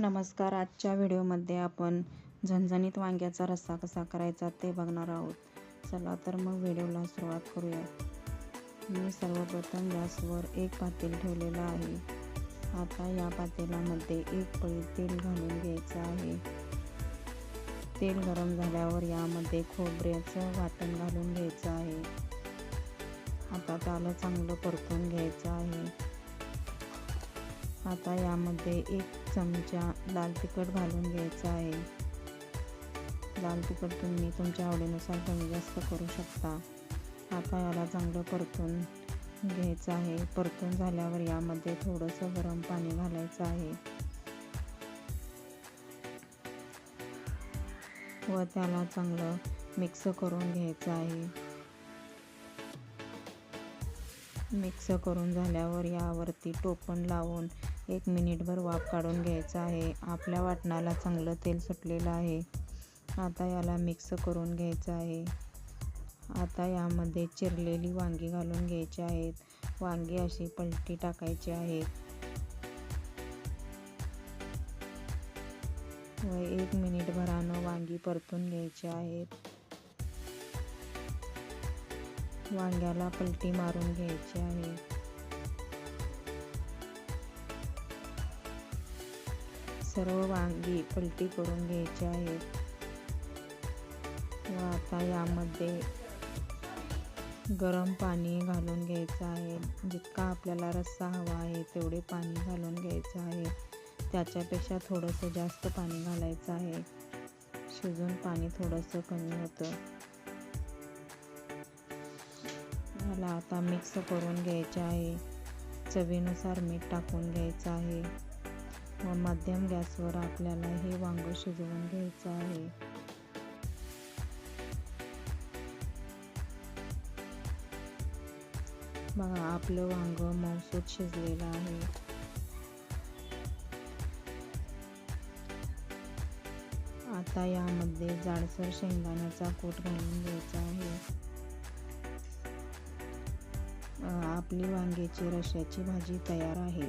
नमस्कार. आजच्या व्हिडिओमध्ये आपण झणझणीत वांग्याचा रस्सा कसा करायचा ते बघणार आहोत. चला तर मग व्हिडिओला सुरुवात करूया. मी सर्वप्रथम गॅसवर एक पातेल ठेवलेलं आहे. आता या पातेलामध्ये एक पळी तेल घालून घ्यायचं आहे. तेल गरम झाल्यावर यामध्ये खोबऱ्याचं वाटण घालून घ्यायचं आहे. आता त्याला चांगलं परतून घ्यायचं आहे. आता यामध्ये एक चमचा लाल तिखट घालून घ्यायचं आहे. लाल तिखट तुम्ही तुमच्या आवडीनुसार कमी जास्त करू शकता. आता याला चांगलं परतून घ्यायचं आहे. परतून झाल्यावर यामध्ये थोडंसं गरम पाणी घालायचं आहे. व त्याला चांगलं मिक्स करून घ्यायचं आहे. मिक्स करून झाल्यावर यावरती टोपण लावून एक मिनिटभर वाफ काढून घ्यायचं आहे. आपल्या वाटणाला चांगलं तेल सुटलेलं आहे. आता याला मिक्स करून घ्यायचं आहे. आता यामध्ये चिरलेली वांगी घालून घ्यायची आहेत. वांगी अशी पलटी टाकायची आहेत व एक मिनिटभरानं वांगी परतून घ्यायची आहेत वांग्याला पलटी मारून घ्यायची आहे. सर्व वांगी पलटी करून घ्यायची आहेत. व आता यामध्ये गरम पाणी घालून घ्यायचं आहे. जितका आपल्याला रस्सा हवा आहे तेवढे पाणी घालून घ्यायचं आहे. त्याच्यापेक्षा थोडंसं जास्त पाणी घालायचं आहे. शिजून पाणी थोडंसं कमी होतं. मला आता मिक्स करून घ्यायचं आहे. चवीनुसार मीठ टाकून घ्यायचं आहे. मध्यम गॅसवर आपल्याला हे वांग शिजवून घ्यायचं आहे. बघा आपलं वांग मौसूद शिजलेलं आहे. आता यामध्ये जाडसर शेंगदाण्याचा कोट घालून घ्यायचा आहे. आपली वांग्याची रश्याची भाजी तयार आहे.